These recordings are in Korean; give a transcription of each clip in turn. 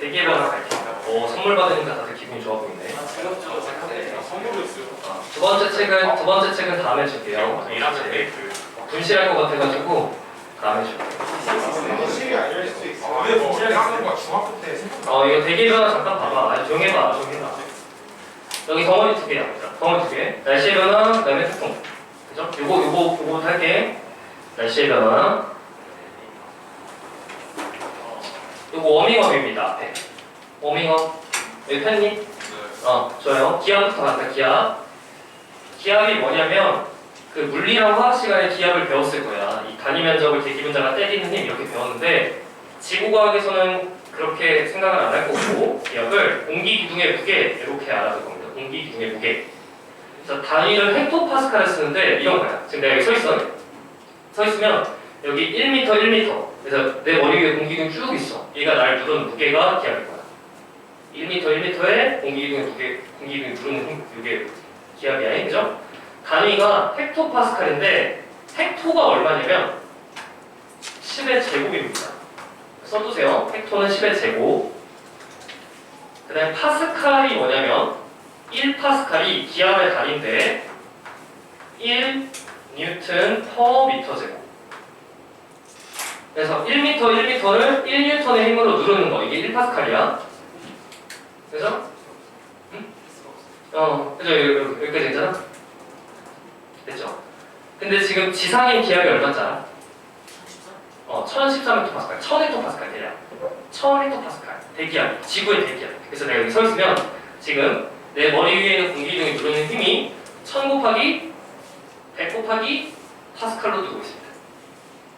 대기의 변화 밝힌다. 오, 선물 받으니까 다들 기분이 좋아 보이네. 선물이었어요. 아, 두 번째 책은 두 번째 책은 다음에 줄게요. 일하면 메이플. 분실할 것 같아가지고 다음에 줄게요. 실이 아닐 수도 있어. 근데 뭐 학년과 중학교 때 생각. 어 이거 대기의 변화 잠깐 봐봐. 아니, 조용히 해봐. 조용히 해봐. 여기 덩어리 두 개야. 덩어리 두 개. 날씨의 변화, 그다음에 태풍. 그죠? 요거 요거 요거부터 할게. 날씨의 변화. 요거 워밍업입니다. 네. 워밍업. 여기 팬니? 어, 좋아요. 기압부터 간다, 기압. 기압이 뭐냐면, 그 물리랑 화학 시간에 기압을 배웠을 거야. 이 단위 면적을 대기 분자가 때리는 힘 이렇게 배웠는데, 지구과학에서는 그렇게 생각을 안 할 거고, 기압을 공기 기둥의 무게, 이렇게 알아둘 겁니다. 공기 기둥의 무게. 그래서 단위를 헥토파스칼을 쓰는데, 이런 거야. 지금 내가 여기 서 있어. 서 있으면, 여기 1m, 1m. 그래서 내 머리 위에 공기 기둥이 쭉 있어. 얘가 날 누르는 무게가 기압일 거야. 1m, 1m에 공기기둥의 무게, 공기기둥이 누르는 힘, 이게 기압이야, 그죠? 단위가 헥토파스칼인데 헥토가 얼마냐면 10의 제곱입니다. 써두세요. 헥토는 10의 제곱. 그 다음에 파스칼이 뭐냐면 1파스칼이 기압의 달인데 1 뉴튼 퍼 미터 제곱. 그래서 1m, 1m를 1뉴턴의 힘으로 누르는 거. 이게 1파스칼이야. 그래서? 응? 어, 그죠? 여기, 여기, 여기까지 괜찮아? 됐죠? 근데 지금 지상의 기압이 얼마인지 알아? 어, 1013헥토파스칼, 1000헥토파스칼 대략. 1000헥토파스칼. 대기압, 지구의 대기압. 그래서 내가 여기 서 있으면 지금 내 머리 위에 있는 공기 중에 누르는 힘이 1000 곱하기 100 곱하기 파스칼로 두고 있습니다.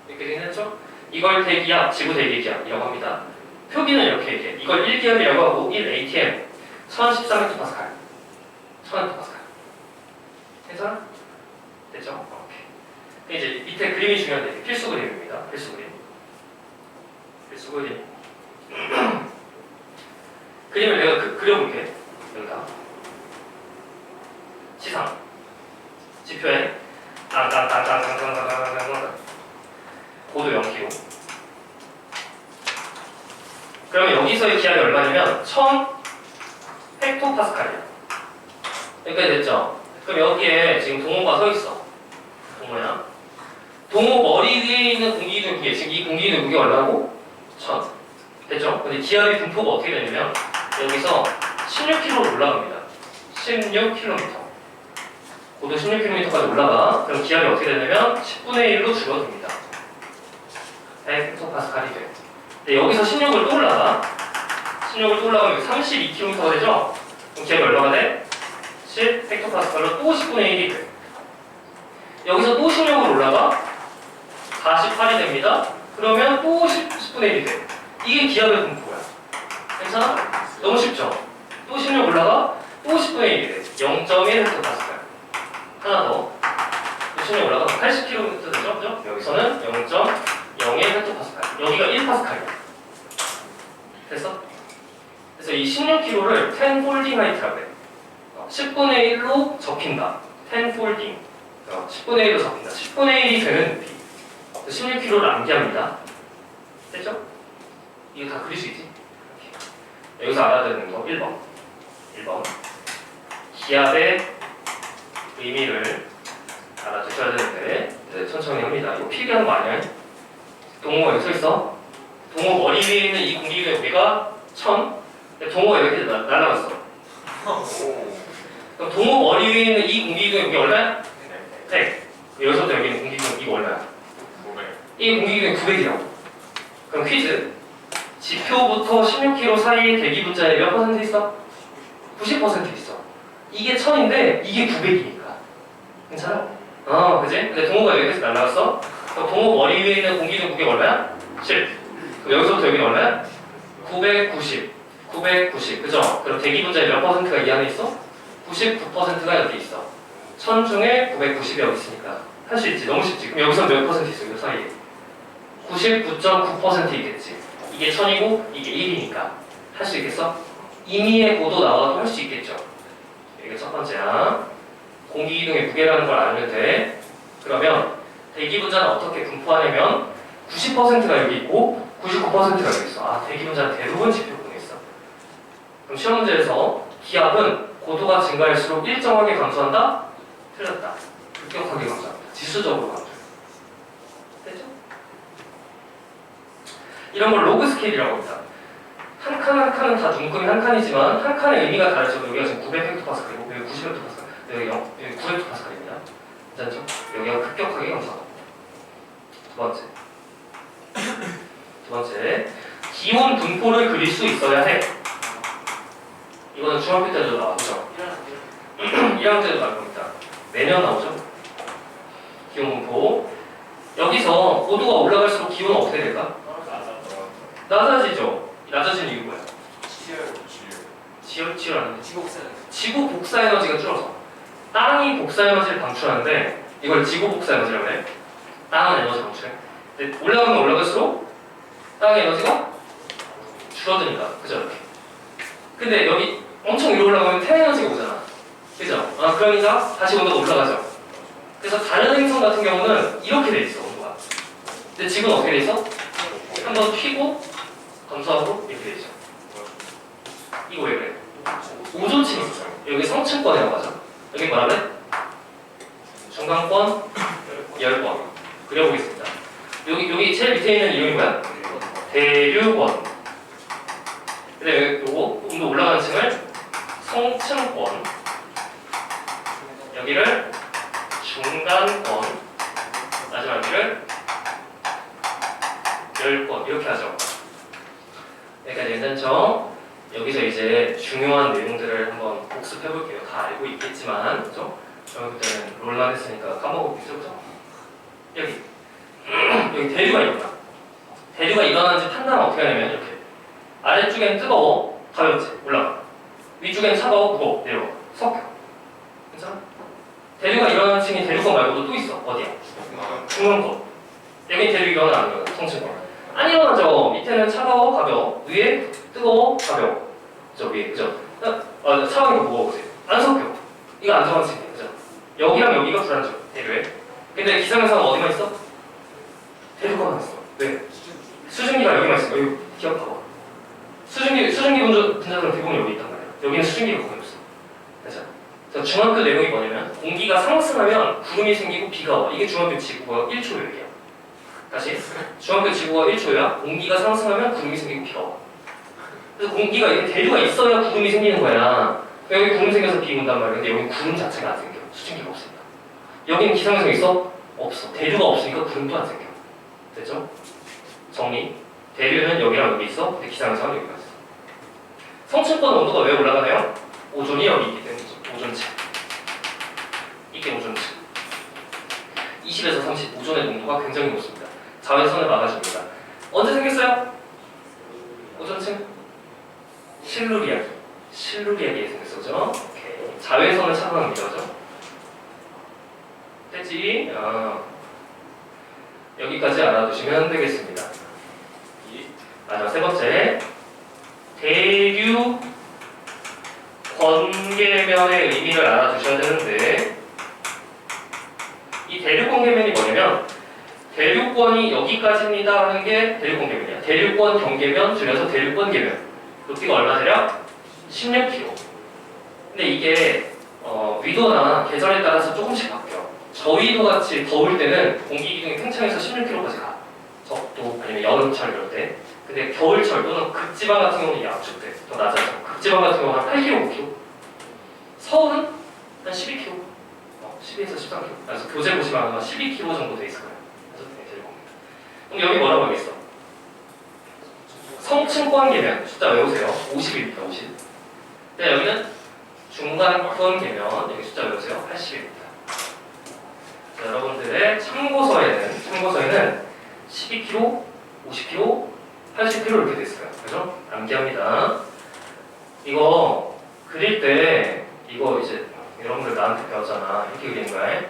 이렇게 되겠죠? 이걸 대기압, 지구 대기압이라고 합니다. 표기는 이렇게 얘기해. 이걸 1기압이라고 하고 1ATM 1013헥토파스칼 1000헥토파스칼 괜찮아? 됐죠? 오케이. 이제 밑에 그림이 중요한데 필수 그림입니다. 필수 그림. 필수 그림. 그림을 내가 그, 그려볼게. 여기다. 시상. 지표에 고도 0km. 그러면 여기서의 기압이 얼마냐면 1000 헥토파스칼이야. 여기까지 됐죠? 그럼 여기에 지금 동호가 서 있어. 동호야. 동호 머리 위에 있는 공기기둥 무게, 지금 이 공기기둥 무게 얼마고? 1000. 됐죠? 근데 기압의 분포가 어떻게 되냐면 여기서 16km로 올라갑니다. 16km. 고도 16km까지 올라가. 그럼 기압이 어떻게 되냐면 10분의 1로 줄어듭니다. 100헥토파스칼이 돼. 근데 여기서 16을 또 올라가. 16을 또 올라가면 32km가 되죠? 그럼 기압이 얼마가 돼? 10 헥토파스칼로 또 10분의 1이 돼. 여기서 또 16을 올라가 48이 됩니다. 그러면 또 10, 10분의 1이 돼. 이게 기압의 분포야. 괜찮아? 너무 쉽죠? 또 16 올라가 또 10분의 1이 돼. 0.1 헥토파스칼. 하나 더. 또 16 올라가 80km 되죠? 그죠? 여기서는 0.01 헥토파스칼. 여기가 1파스칼이야. 됐어? 그래서 이 16kg를 10 폴딩 하이트라고 해. 10분의 1로 접힌다. 10 폴딩. 10분의 1로 접힌다. 10분의 1이 되는 높이. 16kg를 암기합니다. 됐죠? 이거 다 그릴 수 있지? 여기서 알아야 되는 거 1번. 1번. 기압의 의미를 알아두셔야 되는데 네, 천천히 합니다. 이거 필기하는 거 아니야? 동호가 여기 서 있어. 동호 머리 위에 있는 이 공기의 무게가 1000. 근데 동호가 이렇게 나- 날아갔어. 그럼 동호 머리 위에 있는 이 공기의 무게 얼마야? 100. 여기서부터 여기 있는 공기의 이거 얼마야? 이 공기기는 900이라고. 그럼 퀴즈. 지표부터 16km 사이의 대기 분자에 몇 퍼센트 있어? 90% 있어. 이게 1000인데 이게 900이니까. 괜찮아? 어, 그지? 근데 동호가 여기서 날라갔어? 그럼 동호 머리 위에 있는 공기 중 무게 얼마야? 7. 그럼 여기서부터 여기는 얼마야? 990. 990. 그죠? 그럼 대기 분자의 몇 퍼센트가 이 안에 있어? 99%가 여기 있어. 1000 중에 990이 여기 있으니까. 할 수 있지. 너무 쉽지. 그럼 여기서 몇 퍼센트 있어? 이 사이에. 99.9% 있겠지. 이게 1000이고 이게 1이니까. 할 수 있겠어? 임의의 고도 나와도 할 수 있겠죠. 이게 첫 번째야. 공기기둥의 무게라는 걸 알면 돼. 그러면 대기분자는 어떻게 분포하냐면 90%가 여기 있고 99%가 여기 있어. 아, 대기분자는 대부분 지표 보냈어. 그럼 시험 문제에서 기압은 고도가 증가할수록 일정하게 감소한다? 틀렸다. 급격하게 감소한다. 지수적으로 감소해. 됐죠? 이런 걸 로그 스케일이라고 합니다. 한 칸 한 칸은 다 눈금이 한 칸이지만 한 칸의 의미가 다르죠. 여기가 지금 900헥토파스칼이고 여기 90헥토파스칼, 여기 0, 여기 9헥토파스칼입니다. 괜찮죠? 여기가 급격하게 감소하다. 두 번째. 두 번째. 기온 분포를 그릴 수 있어야 해. 이거는 중학교 때도 나왔죠. 1학년 때도 나올 겁니다. 매년 나오죠. 기온 분포. 여기서 고도가 올라갈수록 기온은 어떻게 될까? 낮아지죠. 낮아지는 이유 뭐야? 지열 지열하는데 지구 복사 에너지가 줄어서 땅이 복사 에너지를 방출하는데 이걸 지구 복사 에너지라고 해. 땅은 에너지 방출해. 근데 올라가면 올라갈수록 땅의 에너지가 줄어드니까 그죠 이렇게. 근데 여기 엄청 위로 올라가면 태양 에너지가 오잖아. 그죠? 아 그러니까 다시 온도가 올라가죠. 그래서 다른 행성 같은 경우는 이렇게 돼 있어 온도가. 근데 지구는 어떻게 돼 있어? 한번 튀고 감소하고 이렇게 돼 있죠. 이거 왜 그래? 오존층이 있어요. 여기 성층권이라고 하죠. 여기 뭐라 그래? 중간권, 열권. 그려보겠습니다. 여기 여기 제일 밑에 있는 이름이 뭐야? 대류권. 그 다음에 요거 온도 올라가는 층을 성층권. 여기를 중간권. 마지막 여기를 열권 이렇게 하죠. 여기까지 괜찮죠? 여기서 이제 중요한 내용들을 한번 복습해 볼게요. 다 알고 있겠지만, 그죠? 저희 그때는 롤만 했으니까 까먹었겠죠, 그죠? 여기 여기 대류가 일어나. 대류가 일어나는지 판단은 어떻게 하냐면 이렇게 아래쪽엔 뜨거워, 가볍지, 올라가. 위쪽엔 차가워, 무거워, 내려와, 섞여. 괜찮아? 대류가 일어나는 층이 대류권 말고도 또 있어. 어디야? 중간권. 여기 대류 일어나는 거야, 성층권. 안 일어나죠. 밑에는 차가워, 가벼워. 위에 뜨거워, 가벼워. 저 위에, 그죠? 어, 어, 차가워, 무거워, 그지? 안 섞여. 이거 안 정한 층이야, 그죠? 여기랑 여기가 불안정, 대류에. 근데 기상에서는 어디만 있어? 대류권만 있어. 왜? 수증기가 여기만 있어. 여기 기억하고. 수증기, 수증기 분자, 분자들은 대부분 여기 있단 말이야. 여기는 수증기가 거의 없어. 그죠? 그래서 중학교 내용이 뭐냐면 공기가 상승하면 구름이 생기고 비가 와. 이게 중학교 지구가 1초 요일이야. 다시 중학교 지구가 1초야. 공기가 상승하면 구름이 생기고 비가 와. 그래서 공기가 이게 대류가 있어야 구름이 생기는 거야. 여기 구름 생겨서 비 온단 말이야. 근데 여기 구름 자체가 안 생겨. 수증기가. 여기는 기상성 있어? 없어. 대류가 없으니까 구름도 안 생겨. 됐죠? 정리. 대류는 여기랑 여기 있어. 근데 기상성은 여기가 있어. 성층권 온도가 왜 올라가나요? 오존이 여기 있기 때문이죠. 오존층. 이게 오존층. 20에서 30 오존의 농도가 굉장히 높습니다. 자외선을 막아줍니다. 언제 생겼어요? 오존층? 실루리아. 실루리아기에? 오케이. 자외선을 차단합니다, 그죠? 됐지? 아. 여기까지 알아두시면 되겠습니다. 마지막 세 번째. 대류 번개면의 의미를 알아두셔야 되는데 이 대류 번개면이 뭐냐면 대류권이 여기까지입니다 하는 게 대류 번개면이야. 대류권 경계면 줄여서 대류권 계면. 높이가 얼마 되려? 16km. 근데 이게 어, 위도나 계절에 따라서 조금씩 바뀌어. 저위도 같이 더울 때는 공기 기둥이 팽창해서 16km까지 가. 적도 아니면 여름철 이럴 때. 근데 겨울철 또는 극지방 같은 경우는 약축 때더 낮아져. 극지방 같은 경우는 한 8km, 9km. 서울은 한 12km. 어, 12에서 13km. 그래서 교재 보시면 아마 12km 정도 돼 있을 거예요. 그래서 네, 데리고 옵니다. 그럼 여기 뭐라고 하겠어? 성층권 계면 숫자 외우세요. 50입니다. 50. 네, 여기는 중간권 계면 여기 숫자 외우세요. 80입니다. 자, 여러분들의 참고서에는 참고서에는 12km, 50km, 80km 이렇게 돼 있어요. 그죠? 암기합니다. 이거 그릴 때 이거 이제 여러분들 나한테 배웠잖아. 이렇게 그리는 거야.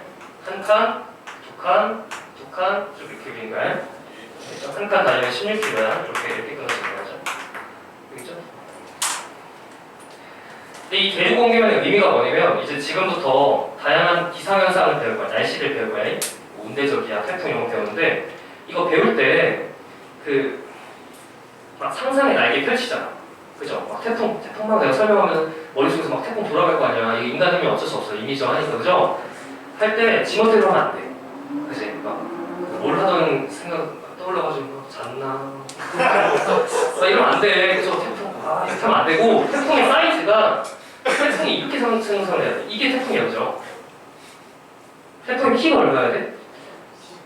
한 칸, 두 칸, 두 칸, 쭉 이렇게 그리는 거야. 그렇죠? 한칸 다니면 16km야. 이렇게 이렇게 끊어지는 거죠. 그렇죠? 근데 이 대륙 공개면의 의미가 뭐냐면 이제 지금부터 다양한 기상 현상을 배울 거야. 날씨를 배울 거야. 뭐 온대적이야, 태풍 이런 거 배우는데 이거 배울 때그 막 상상의 날개 펼치잖아. 그죠? 막 태풍, 태풍만 내가 설명하면 머릿속에서 막 태풍 돌아갈 거 아니야. 이게 인간 힘이 어쩔 수 없어. 이미지 하니까, 그죠? 할 때 지멋대로 하면 안 돼. 그지? 막뭘 하던 생각 떠올라가지고 막 잤나? 막 이러면 안 돼. 그죠? 태풍, 아, 이렇게 하면 안 되고, 태풍의 사이즈가 태풍이 이렇게 상- 생성해야 돼. 이게 태풍이야, 그죠? 태풍의 키가 얼마야 돼?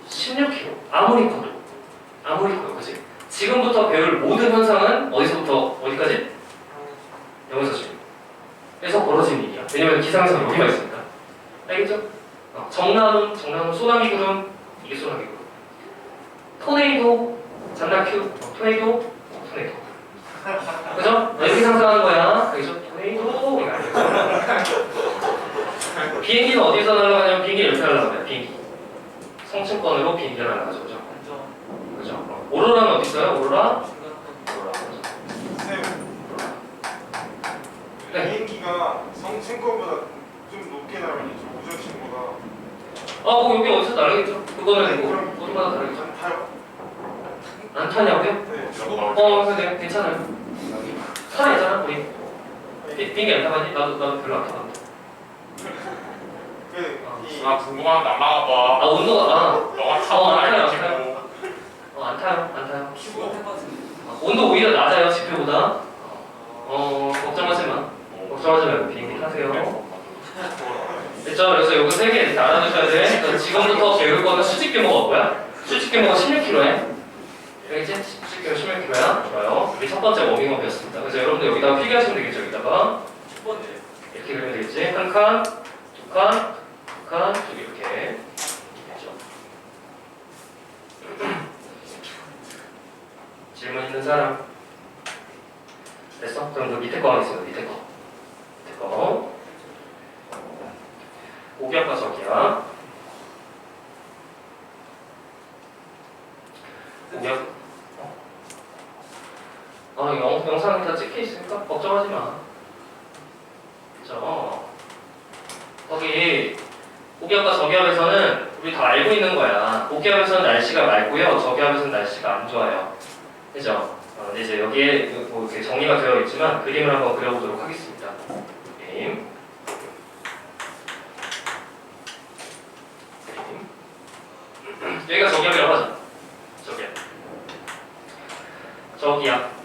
16kg. 아무리 커도. 아무리 커도, 그지? 지금부터 배울 모든 현상은 어디서부터 어디까지? 0에서 10. 에서 벌어진 일이야. 왜냐면 기상에서는 여기만 있으니까. 알겠죠? 어, 정남은, 정남은 소나미 구름, 이게 소나미 구름. 토네이도, 잔나큐, 어, 토네이도, 어, 토네이도. 그죠? 어, 이렇게 상상하는 거야. 알겠죠? 알겠죠? 비행기는 어디서 날아가냐면 비행기 이렇게 날아가요, 비행기. 성층권으로 비행기가 날아가죠, 그죠? 그죠? 어, 오로라는 어디 있어요? 오로라? 쌤 네. 비행기가 성층권보다 좀 높게 나가니 저 우주신보다 아, 뭐 여기 어디서 날아겠죠? 그거는 뭐 어디마다 다르겠죠? 안 타요? 안 타냐고요? 네. 어, 네, 괜찮아요. 살아있잖아, 우리. 비- 비행기 안 타봤니? 나도, 나도 별로 안 타봤는데. 그이 나 궁금한 날라가 봐. 아, 온도가, 아, 너가 어, 타고 안 타요, 알겠지 안 타요. 뭐. 어, 안 타요, 안 타요. 아, 온도 오히려 낮아요, 지표보다. 어, 걱정하지 마. 걱정하지 말고 비행기 타세요. 됐죠? 그래서 요거 세개 알아두셔야 돼. 그래서 지금부터 배울 거는 수직 규모가 뭐야? 수직 규모가 16kg에. 알겠지? 수직 규모 16kg야. 좋아요. 우리 첫 번째 워밍업이었습니다. 그래서 여러분들 여기다가 필기하시면 되겠죠? 여기다가. 이렇게 그리면 되겠지? 한 칸, 두 칸, 두 칸, 두 개, 이렇게. 됐죠? 질문 있는 사람? 됐어? 그럼 그 밑에 거 하겠습니다. 밑에 거. 밑에 거. 오기압과. 오기압. 어? 아, 영, 영상이 다 찍혀 있으니까 걱정하지 마. 그죠? 거기 고기압과 저기압에서는 우리 다 알고 있는 거야. 고기압에서는 날씨가 맑고요. 저기압에서는 날씨가 안 좋아요. 그죠? 어, 근데 이제 여기에 뭐 이렇게 정리가 되어 있지만 그림을 한번 그려보도록 하겠습니다. 그림. 그림. 여기가 저기압이라고 하죠. 저기압. 저기압.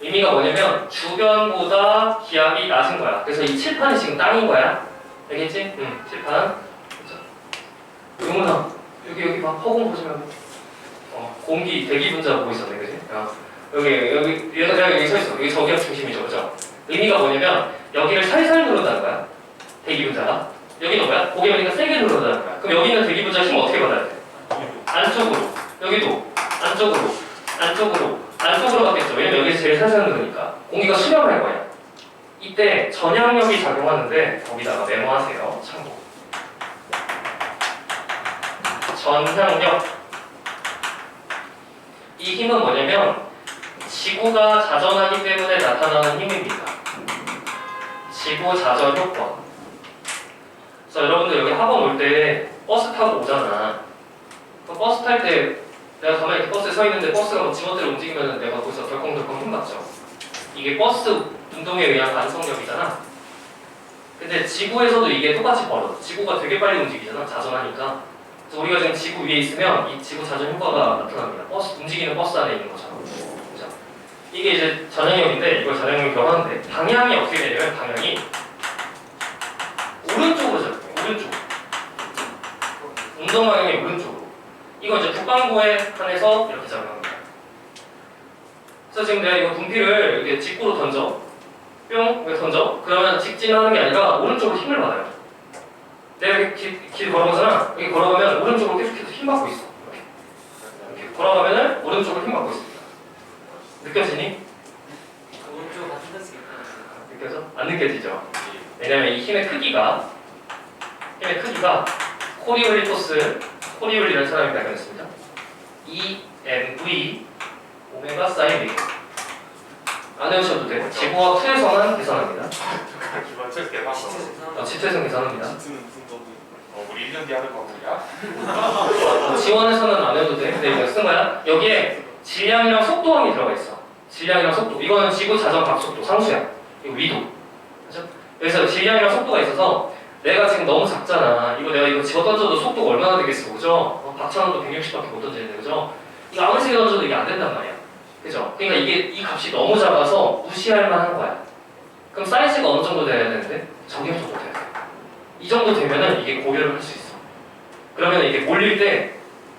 의미가 뭐냐면 주변보다 기압이 낮은 거야. 그래서 이 칠판이 지금 땅인 거야. 알겠지? 응, 칠판. 그죠? 용훈아, 여기 여기 봐. 말고. 어, 공기 대기 분자 보고 있었네, 그지? 어, 여기 여기 얘가 내가 여기 서 있어. 여기 저기압 중심이죠, 그죠? 의미가 뭐냐면 여기를 살살 누른다는 거야. 대기 분자가. 여기는 뭐야? 고개 여기가 세게 누른다는 거야. 그럼 여기 있는 대기 분자 힘 어떻게 받아야 돼? 안쪽으로. 여기도 안쪽으로. 안쪽으로. 안쪽으로 받겠죠. 왜냐면 여기서 제일 살살 누르니까. 공기가 수렴할 거야. 이때 전향력이 작용하는데 거기다가 메모하세요. 참고. 전향력. 이 힘은 뭐냐면 지구가 자전하기 때문에 나타나는 힘입니다. 지구 자전 효과. 그래서 여러분들 여기 학원 올 때 버스 타고 오잖아. 그 버스 탈 때 내가 가만히 이렇게 버스에 서 있는데 버스가 막 지멋대로 움직이면 내가 거기서 덜컹덜컹 힘받죠. 이게 버스 운동에 의한 반성력이잖아. 근데 지구에서도 이게 똑같이 벌어져. 지구가 되게 빨리 움직이잖아. 자전하니까. 그래서 우리가 지금 지구 위에 있으면 이 지구 자전 효과가 나타납니다. 버스 움직이는 버스 안에 있는 것처럼. 그죠? 이게 이제 전향력인데 이걸 전향력이라고 하는데 방향이 어떻게 되냐면 방향이 오른쪽으로 잡혀요. 오른쪽. 운동 방향이 오른쪽으로. 이거 이제 북방구에 한해서 이렇게 작용합니다. 그래서 지금 내가 이거 분필을 이렇게 직구로 던져. 뿅! 이렇게 던져. 그러면 직진하는 게 아니라 오른쪽으로 힘을 받아요. 내가 이렇게 길, 길 걸어가잖아. 여기 걸어가면 오른쪽으로 계속해서 힘 받고 있어. 이렇게. 걸어가면은 오른쪽으로 힘 받고 있습니다. 느껴지니? 느껴져? 안 느껴지죠? 왜냐면 이 힘의 크기가 힘의 크기가 코리올리토스 코리올리라는 사람이 발견했습니다. EMV 오메가 사인 비. 안 외우셔도 돼요. 지구와 투에서만 계산합니다. 기반책 계산. 어, 지투에서 계산합니다. 어, 우리 1년 뒤에 하는 거구나. 어, 지원에서는 안 해도 돼. 근데 이거 쓴 거야. 여기에 질량이랑 속도항이 들어가 있어. 질량이랑 속도. 이거는 지구 자전 각속도 상수야. 이거 위도. 그죠? 그래서 질량이랑 속도가 있어서 내가 지금 너무 작잖아. 이거 내가 이거 집어 던져도 속도가 얼마나 되겠어, 그죠? 어, 박찬호도 160밖에 못 던지는데, 그죠? 이거 아무리 세게 던져도 이게 안 된단 말이야. 그죠? 그러니까 이게 이 값이 너무 작아서 무시할 만한 거야. 그럼 사이즈가 어느 정도 돼야 되는데? 저기 정도 돼야 돼. 이 정도 되면은 이게 고결을 할수 있어. 그러면 이게 몰릴 때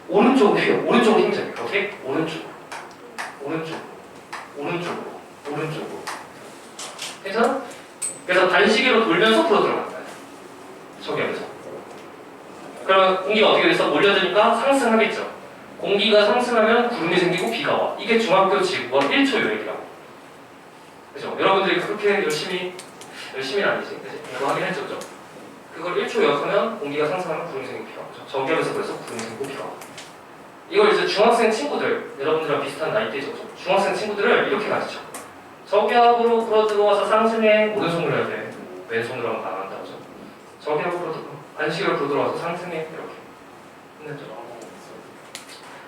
오른쪽으로 휘어. 오른쪽으로 힘 줘요. 오케이? 오른쪽. 오른쪽. 오른쪽으로. 오른쪽으로. 그래서 그래서 반시계로 돌면 속으로 들어간다. 저기 여기서. 그러면 공기가 어떻게 돼서 몰려드니까 상승하겠죠. 공기가 상승하면 구름이 생기고 비가 와. 이게 중학교 지구와 1초 요약이라고. 그죠? 여러분들이 그렇게 열심히 열심히는 아니지. 그지? 이거 하긴 했죠, 그죠? 그걸 1초 요약하면 공기가 상승하면 비가 오죠. 전기하면서 그래서 비가 와. 이걸 이제 중학생 친구들, 여러분들이랑 비슷한 나이대죠. 중학생 친구들을 이렇게 가르쳐. 저기압으로 불어 들어와서 상승해 오른손으로 해야 돼. 왼손으로 하면 안 한다, 그죠? 저기압으로 불어 들어 반시계로 불어 들어와서 상승해 이렇게. 끝냈죠.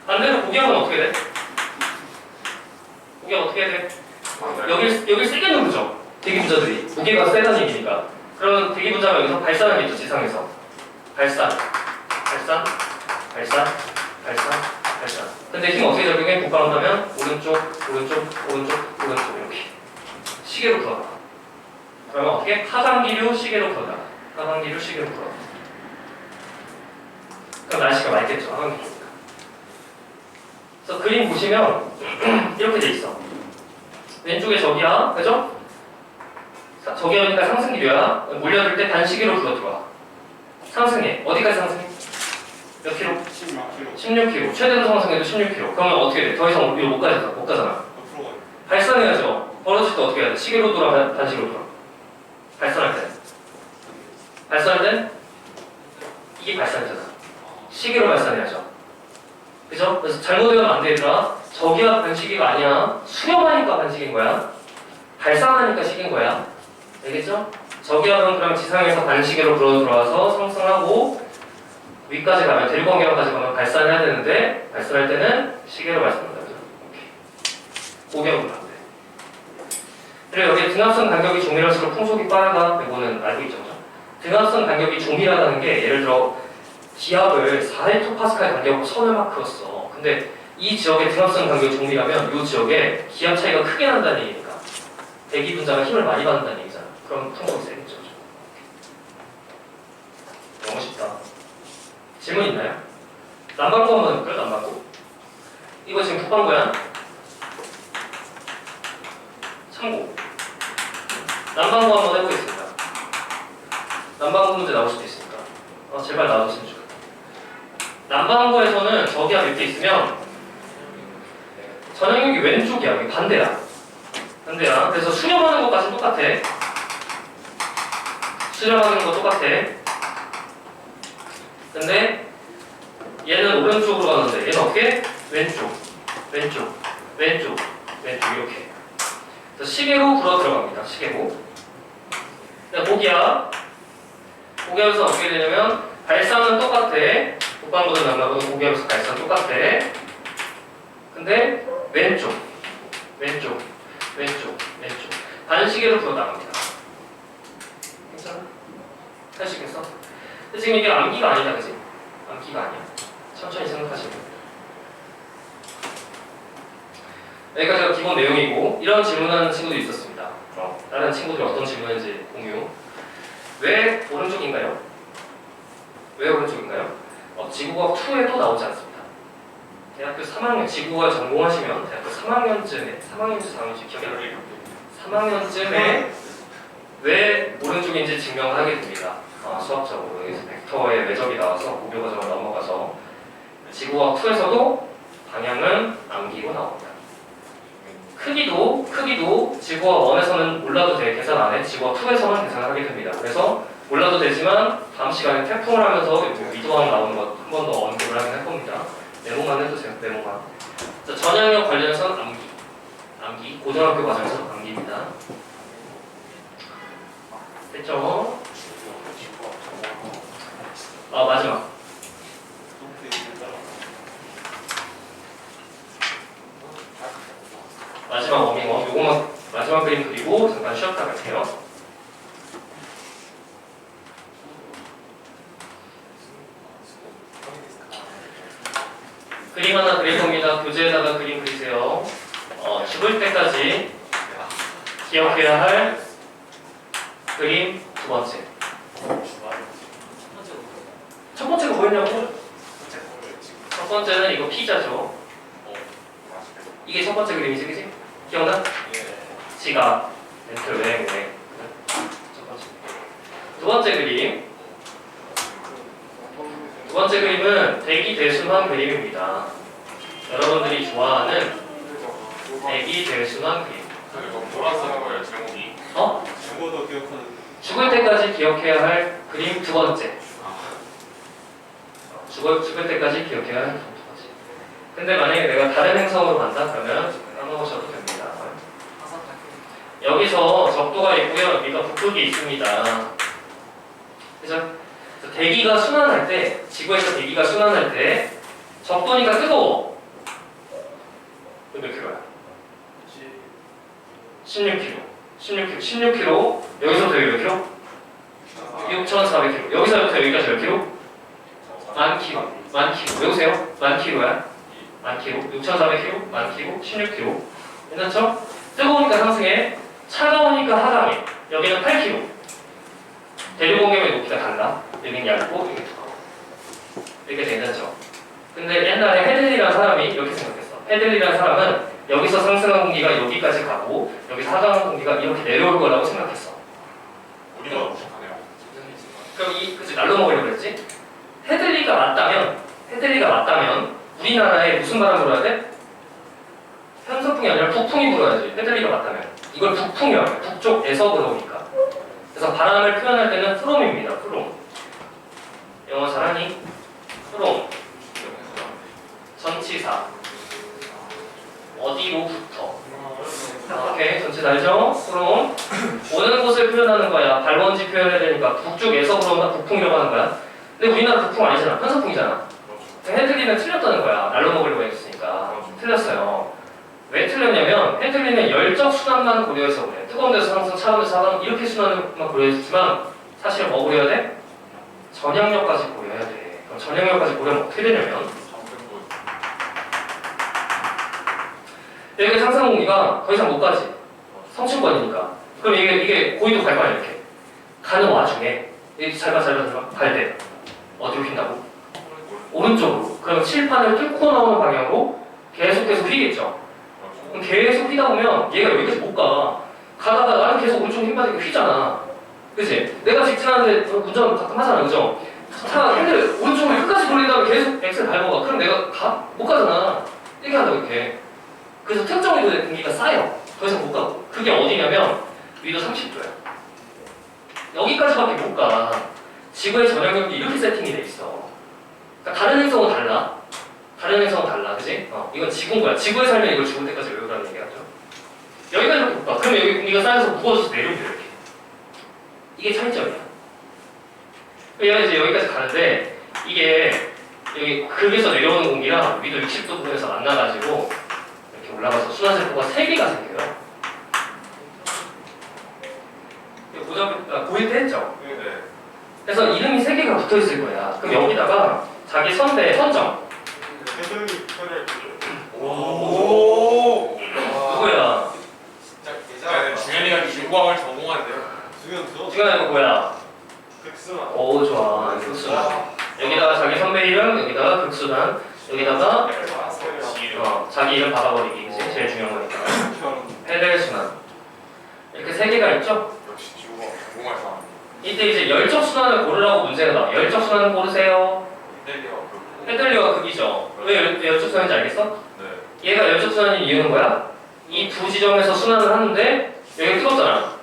반대로 고기압은 어떻게 돼? 고기압 어떻게 돼? 여길 여길 세게 누르죠. 대기분자들이 무게가 세다는 얘기니까. 그러면 대기분자가 여기서 발산을 했죠 지상에서. 발산, 발산, 발산, 발산, 발산. 근데 힘 어떻게 적용해? 복합한다면 오른쪽, 오른쪽, 오른쪽, 오른쪽 이렇게 시계로 풀어라. 그러면 어떻게? 하강기류 시계로 풀어라. 하강기류 시계로 풀어라. 그럼 날씨가 맑겠죠. 하강기류니까. 그래서 그림 보시면 이렇게 돼 있어. 왼쪽에 저기야, 그죠? 사- 저기니까 상승기류야. 몰려들 때 반시계로 불어 들어와. 상승해. 어디까지 상승해? 몇 킬로? 16km. 최대로 상승해도 16km. 그러면 어떻게 돼? 더 이상 위로 못 가잖아. 못 가잖아. 발산해야죠. 벌어질 때 어떻게 해야 돼? 시계로 돌아, 반- 반시계로 돌아. 발산할 때. 발산할 때 이게 발산이잖아. 시계로 발산해야죠. 그죠? 그래서 잘못되면 안 되더라. 저기야 반시계가 아니야. 수렴하니까 반시계인 거야. 발산하니까 시계인 거야. 알겠죠? 저기압은 그럼 지상에서 반시계로 불어 들어와서 상승하고 위까지 가면 대륙광경까지 가면 발산해야 되는데 발산할 때는 시계로 발산한다. 고경은 안 돼. 그리고 여기 등압선 간격이 조밀할수록 풍속이 빠르다. 이거는 알고 있죠. 등압선 간격이 조밀하다는 게 예를 들어 기압을 4헥토파스칼 간격으로 선을 막 그었어. 근데 이 지역의 등압선 간격이 조밀하면 이 지역에 기압 차이가 크게 난다는 얘기니까 대기 분자가 힘을 많이 받는다는 얘기잖아. 그럼 풍속이 세겠죠. 너무 쉽다. 질문 있나요? 난방구 한번 해볼까요? 난방구. 이거 지금 북방구야. 참고. 난방구 한번 해보겠습니다. 난방구 문제 나올 수도 있으니까. 아, 제발 나와줬으면 좋겠다. 난방구에서는 저기압 이렇게 있으면 전압력이 왼쪽이야. 이게 반대야. 반대야. 그래서 수렴하는 것까지 똑같아. 수렴하는 거 똑같아. 근데 얘는 오른쪽으로 가는데 얘는 어떻게? 왼쪽, 왼쪽, 왼쪽, 왼쪽 이렇게. 그래서 시계로 불어 들어갑니다. 시계로. 고기야. 고기압에서 어떻게 되냐면 발산은 똑같아. 북방구도 남방구도 고기압에서 발산 똑같아. 근데 왼쪽, 왼쪽, 왼쪽, 왼쪽. 반시계로 불어 나갑니다. 괜찮아? 할 수 있겠어? 근데 지금 이게 암기가 아니다, 그지? 암기가 아니야. 천천히 생각하시면. 여기까지가 기본 내용이고 이런 질문하는 친구도 있었습니다. 어, 다른 친구들이 어떤 질문인지 공유. 왜 오른쪽인가요? 왜 오른쪽인가요? 어, 지구과학 2에도 나오지 않습니다. 대학교 3학년, 지구과학 전공하시면 대학교 3학년쯤에, 3학년쯤, 4학년쯤 기억이 안 나요. 3학년쯤에 왜 오른쪽인지 증명하게 됩니다. 어, 수학적으로 여기서 벡터의 외접이 나와서 고교 과정을 넘어가서 지구과학 2에서도 방향은 남기고 나옵니다. 크기도 크기도 지구와 1에서는 몰라도 돼 계산 안 해. 지구와 2에서만 계산을 하게 됩니다. 그래서 몰라도 되지만 다음 시간에 태풍을 하면서 위도항 나오는 것 한 번 더 언급을 하긴 할 겁니다. 메모만 해도 돼요. 메모만. 자, 전향력 관련해서는 암기. 암기. 고등학교 과정에서 암기입니다. 됐죠? 아 마지막. 마지막 워밍 마지막 그림 그리고 잠깐 쉬었다 갈게요. 그림 하나 그릴 겁니다. 교재에다가 그림 그리세요. 어, 죽을 때까지 기억해야 할 그림 두 번째. 첫 번째가 뭐였냐고? 첫 번째는 이거 피자죠. 이게 첫 번째 그림이지, 그지? 기억나? 지갑, 렌트, 여행, 여행. 첫 번째. 두 번째 그림. 두 번째 그림은 대기 대순환 그림입니다. 여러분들이 좋아하는 대기 대순환 그림. 이거 쓰는 거예요 제목이? 어? 죽어도 기억하는 죽을 때까지 기억해야 할 그림 두 번째. 죽을, 죽을 때까지 기억해야 할 그림 두 번째. 근데 만약에 내가 다른 행성으로 간다 그러면 까먹으셔도 됩니다. 여기서 적도가 있고요. 여기가 북극이 있습니다. 그죠? 그래서 대기가 순환할 때, 지구에서 대기가 순환할 때 적도니까 뜨거워. 몇 킬로야? 16kg. 16kg. 16kg. 여기서부터 여기 몇 킬로? 6,400kg. 여기서부터 여기까지 몇 킬로? 만 킬로. 만 킬로. 외우세요. 만 킬로야. 만 킬로. 6,400kg. 만 킬로. 16kg. 괜찮죠? 뜨거우니까 상승해. 차가우니까 하강해. 여기는 8kg. 대륙공격의 높이가 달라. 얇고 여기는 두꺼워. 이렇게 괜찮죠? 근데 옛날에 헤들리라는 사람이 이렇게 생각했어. 헤들리라는 사람은 여기서 상승한 공기가 여기까지 가고 여기서 하강한 공기가 이렇게 내려올 거라고 생각했어. 우리보다 무식하네요. 그럼 이 그치 날로 먹으려고 그랬지? 헤들리가 맞다면 헤들리가 맞다면 우리나라에 무슨 바람 불어야 돼? 편서풍이 아니라 북풍이 불어야지 헤들리가 맞다면 이걸 북풍이라고 해 북쪽에서 불어오니까 그래서 바람을 표현할 때는 프롬입니다 프롬 영어 잘하니? 프롬 전치사 어디로부터 오케이 전체 알죠? 프롬 오는 곳을 표현하는 거야. 발원지 표현해야 되니까 북쪽에서 그러면 북풍이라고 하는 거야. 근데 우리나라 북풍 아니잖아. 편서풍이잖아. 헤들리는 틀렸다는 거야. 날로 먹으려고 했으니까. 틀렸어요. 왜 틀렸냐면 헤들리는 열적 순환만 고려해서 그래. 뜨거운 데서 상승, 차가운 데서 하강 이렇게 순환만 고려했지만 사실 뭐 고려해야 돼? 전향력까지 고려해야 돼. 그럼 전향력까지 고려하면 어떻게 되냐면 여기 상승 공기가 더 이상 못 가지. 성층권이니까. 그럼 이게 이게 고의도 갈 거야 이렇게. 가는 와중에 이렇게 잘가 잘가 잘가 갈 때 어디로 휜다고? 오른쪽으로. 그럼 칠판을 뚫고 나오는 방향으로 계속해서 휘겠죠. 그럼 계속 휘다 보면 얘가 여기까지 못 가. 가다가 나는 계속 오른쪽 힘 받으니까 휘잖아. 그치? 내가 직진하는데 운전 가끔 하잖아, 그죠? 차 핸들 오른쪽으로 끝까지 돌리다가 계속 엑셀 밟아가. 그럼 내가 가? 못 가잖아. 이렇게 한다고 이렇게. 그래서 특정 위도의 공기가 쌓여. 더 이상 못 가고. 그게 어디냐면 위도 30도야. 여기까지밖에 못 가. 지구의 전형력이 이렇게 세팅이 돼 있어. 그러니까 다른 행성은 달라. 다른 행성은 달라, 그지? 어, 이건 지구인 거야. 지구에 살면 이걸 죽을 때까지 외우라는 얘기하죠. 여기까지밖에 못 가. 그럼 여기 공기가 쌓여서 무거워져서 내려오죠, 이렇게. 이게 차이점이야. 얘가 이제 여기까지 가는데 이게 여기 극에서 내려오는 공기랑 위도 60도 부분에서 만나가지고 이렇게 올라가서 순환세포가 3개가 생겨요. 이거 고등, 아, 고1 때 했죠? 네. 그래서 이름이 3개가 붙어 있을 거야. 그럼 여기다가 자기 선배, 선정. 헤들리 혈을 오. 누구야? 진짜 네, 중현이가 중국어를 전공한대요. 지금 이거 뭐야? 극수나 오, 좋아. 극수단. 여기다가 자기 선배 이름, 여기다가 극수단, 여기다가 지유. 어, 자기 이름 박아버리기. 그치? 제일 중요한 거니까. 혈 페델순환. 이렇게 세 개가 있죠? 역시 중국어 전공할 사람. 이때 이제 열적 순환을 고르라고 문제가 나와. 열적 순환을 고르세요. 그. 헤들리오가 극이죠. 왜 열- 열적 순환인지 알겠어? 네. 얘가 열적 순환인 이유는 뭐야? 이 두 지점에서 순환을 하는데 여기 뜨겁잖아.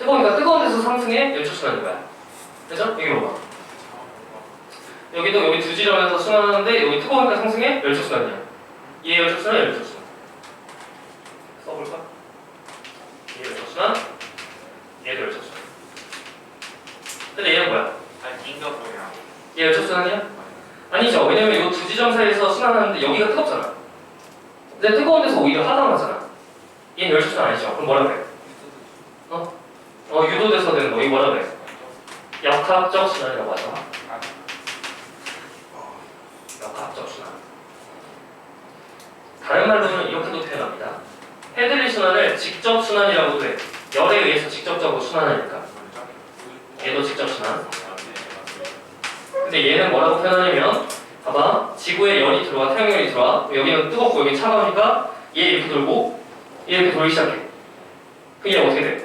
뜨거우니까 뜨거운 데서 상승해 열적 순환인 거야. 그죠? 여기 봐봐. 여기도 여기 두 지점에서 순환하는데 여기 뜨거우니까 상승해 열적 순환이야. 얘 열적 순환, 열적 순환. 써볼까? 얘 열적 순환, 얘도 열적 순환. 근데 얘는 뭐야? 아니 인가 뭐야? 얘 열적 순환이야? 아니죠. 왜냐면 이 두 지점 사이에서 순환하는데 여기가 뜨겁잖아. 근데 뜨거운 데서 오히려 하강하잖아. 얘는 열적 순환 아니죠. 그럼 뭐라 그래? 어 유도돼서 되는 거 이거 뭐라 그래? 역학적 순환이라고 하죠. 역학적 순환. 다른 말로는 이렇게도 표현합니다. 헤들리 순환을 직접 순환이라고도 해. 열에 의해서 직접적으로 순환하니까. 얘도 직접 순환. 근데 얘는 뭐라고 표현하냐면 봐봐 지구에 열이 들어와 태양열이 들어와 여기는 뜨겁고 여기 차가우니까 얘 이렇게 돌고 얘 이렇게 돌기 시작해. 그게 어떻게 돼?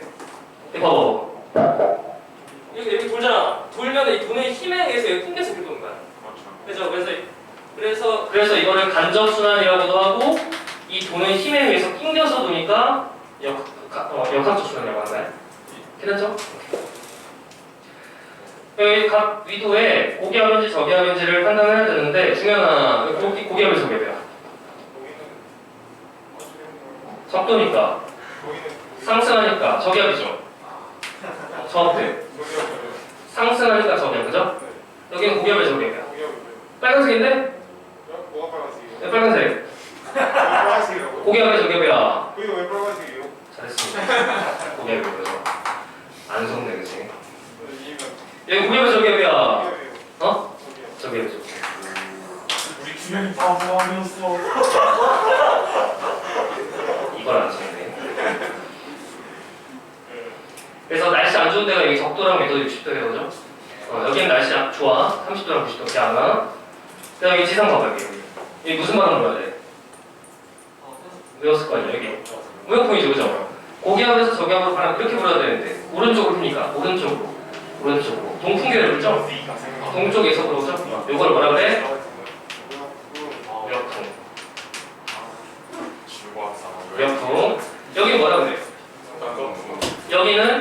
이거 봐봐. 여기 여기 돌잖아. 돌면 이 돈의 힘에 의해서 여기 튕겨서 이렇게 도는 거야. 그죠? 그래서 그래서 그래서 이거를 간접 순환이라고도 하고 이 돈의 힘에 의해서 낑겨서 도니까 역 어, 역학적 순환이라고 거야. 괜찮죠? 여기 각 위도에 고기압인지 저기압인지를 판단해야 되는데 중요한 하나 고기 고기압이 저기압이야. 적도니까 상승하니까 저기압이죠. 저압돼. 상승하니까 저기압 그죠? 여기는 고기압이 저기압이야. 빨간색인데? 뭐가 빨간색이에요? 네, 빨간색. 왜 빨간색이라고요? 고기압이 저기압이야. 그게 왜 빨간색이에요? 잘했습니다. 고기압이 그죠? 안 속네 그지? 여기 저기압이야. 저기압이에요. 어? 저기압. 저기압이죠. 우리 주변이 바보 아니었어. 이걸 안 치네. 그래서 날씨 안 좋은 데가 여기 적도랑 위도 60도예요, 그죠? 어, 여기는 날씨 안 좋아. 30도랑 90도 이렇게 안 와. 그 다음에 여기 지상 봐봐 여기. 여기 무슨 발음 넣어야 돼? 외웠을 거 아니야 여기. 무역풍이죠, 그죠? 고기압에서 저기압으로 가면 이렇게 불어야 되는데 오른쪽으로 푸니까 오른쪽으로 오른쪽으로 동풍계를 불죠? 동쪽에서 불어오죠? 요걸 뭐라 그래? 무역풍. 무역풍. 여기 뭐라 그래? 여기는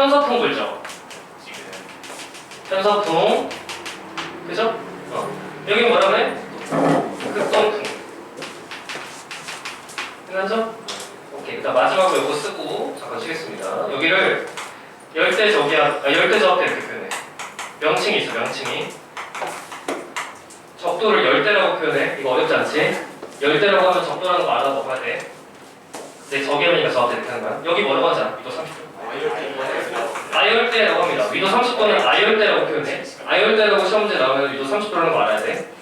편서풍 불죠? 편서풍 그죠? 어. 여기 뭐라 그래? 극성풍 끝났죠? 오케이 일단 마지막으로 이거 쓰고 잠깐 쉬겠습니다 여기를 열대 저기압 아, 열대 저압대 이렇게 표현해 명칭이 있어 명칭이 적도를 열대라고 표현해 이거 어렵지 않지? 열대라고 하면 적도라는 거 알아 먹어야 돼 내 저기압이니까 저압대 이렇게 하는 거야 여기 뭐라고 하자 위도 30도 아열대라고 합니다. 위도 30도는 아열대라고 표현해. 아열대라고 시험 문제 나오면 위도 30도라는 거 알아야 돼.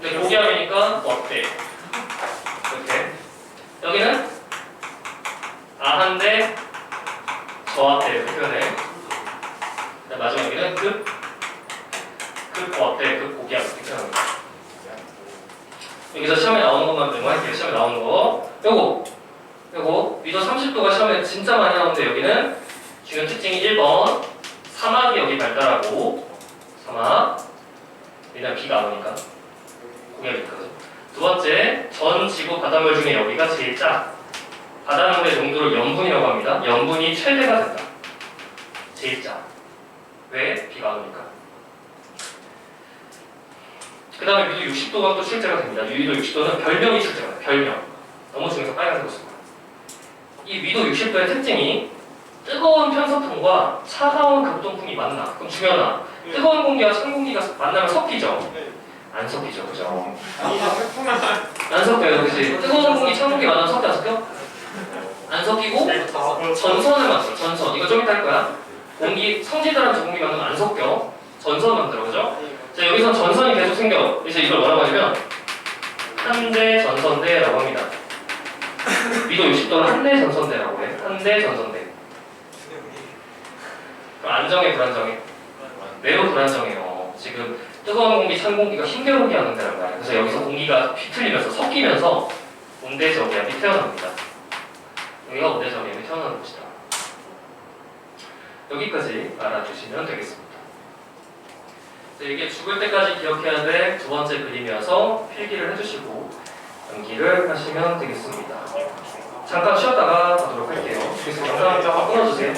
근데 고기압이니까 어때? 이렇게. 여기는 아한대 저한대 이렇게 표현해. 자, 마지막 여기는 급, 급 어때? 급 고기압 이렇게 거야 여기서 시험에 나오는 것만 메모할게요. 시험에 나오는 거 요거 30도가 시험에 진짜 많이 나오는데 여기는 중요 특징이 1번 사막이 여기 발달하고 사막 왜냐면 비가 안 오니까 공약이니까 두 번째 전 지구 바닷물 중에 여기가 제일 짜 바닷물의 농도를 염분이라고 합니다. 염분이 최대가 된다. 제일 짜 왜? 비가 안 오니까. 그 다음에 위도 60도가 또 출제가 됩니다. 위도 60도는 별명이 출제가 돼요. 별명. 너무 중에서 빨간색으로 이 위도 60도의 특징이 뜨거운 편서풍과 차가운 급동풍이 만나. 그럼 중요하나 뜨거운 공기와 찬 공기가 만나면 섞이죠? 안 섞이죠. 그죠? 안 섞여요 그치 뜨거운 공기 찬 공기 만나면 섞여 안 섞여? 안 섞이고 전선을 만들어 전선. 이거 좀 이따 할 거야. 공기 성질들한 저 공기 만나면 안 섞여. 전선 만들어 그죠? 자 여기서 전선이 계속 생겨. 그래서 이걸 뭐라고 하냐면 한대 전선대라고 합니다 위도 60도는 한대 전선대라고 해 한대 전선대. 그럼 안정해 불안정해? 매우 불안정해요. 지금 뜨거운 공기, 찬 공기가 힘겨루게 하는 데란 말이에요 그래서 여기서 공기가 휘틀리면서 섞이면서 온대저기압이 태어납니다. 여기가 온대저기압이 태어나는 곳이다. 여기까지 알아주시면 되겠습니다. 자, 이게 죽을 때까지 기억해야 될 두 번째 그림이어서 필기를 해주시고 연기를 하시면 되겠습니다 잠깐 쉬었다가 가도록 할게요. 그래서 영상 끊어주세요.